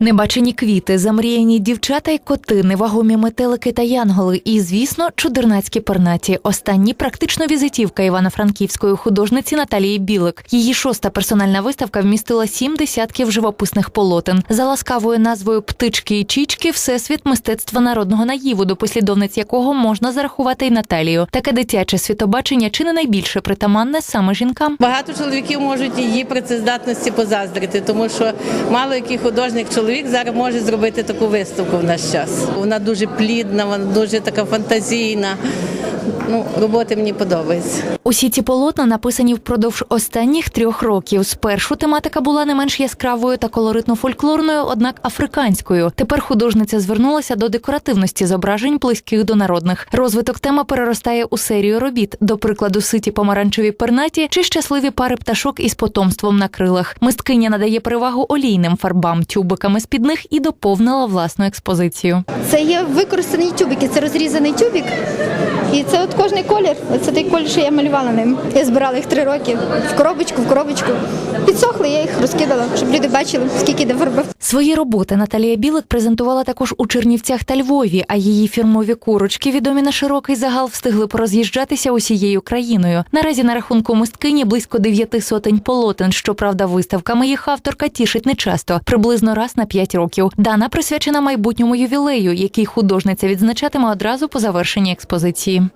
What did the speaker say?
Небачені квіти, замріяні дівчата й коти, невагомі метелики та янголи, і, звісно, чудернацькі пернаті. Останні практично візитівка івано-франківської художниці Наталії Білик. Її шоста персональна виставка вмістила сім десятків живописних полотен. За ласкавою назвою Птички і чічки всесвіт мистецтва народного наїву, до послідовниць якого можна зарахувати й Наталію. Таке дитяче світобачення чи не найбільше притаманне саме жінкам. Багато чоловіків можуть її працездатності позаздрити, тому що мало який художник чоловік зараз може зробити таку виставку в наш час. Вона дуже плідна, вона дуже така фантазійна. Ну, роботи мені подобаються. Усі ці полотна написані впродовж останніх трьох років. Спершу тематика була не менш яскравою та колоритно-фольклорною, однак африканською. Тепер художниця звернулася до декоративності зображень близьких до народних. Розвиток теми переростає у серію робіт, до прикладу, ситі помаранчеві пернаті чи щасливі пари пташок із потомством на крилах. Мисткиня надає перевагу олійним фарбам, тюбиками з під них і доповнила власну експозицію. Це є використаний тюбик, це розрізаний тюбик. Кожний колір. Це той колір, що я малювала ним. Я збирала їх три роки в коробочку, в коробочку. Підсохли, я їх розкидала, щоб люди бачили, скільки йде фарби. Свої роботи Наталія Білик презентувала також у Чернівцях та Львові, а її фірмові курочки, відомі на широкий загал, встигли пороз'їжджатися усією країною. Наразі на рахунку мисткині близько дев'яти сотень полотен. Щоправда, виставками їх авторка тішить нечасто, приблизно раз на п'ять років. Дана присвячена майбутньому ювілею, який художниця відзначатиме одразу по завершенні експозиції.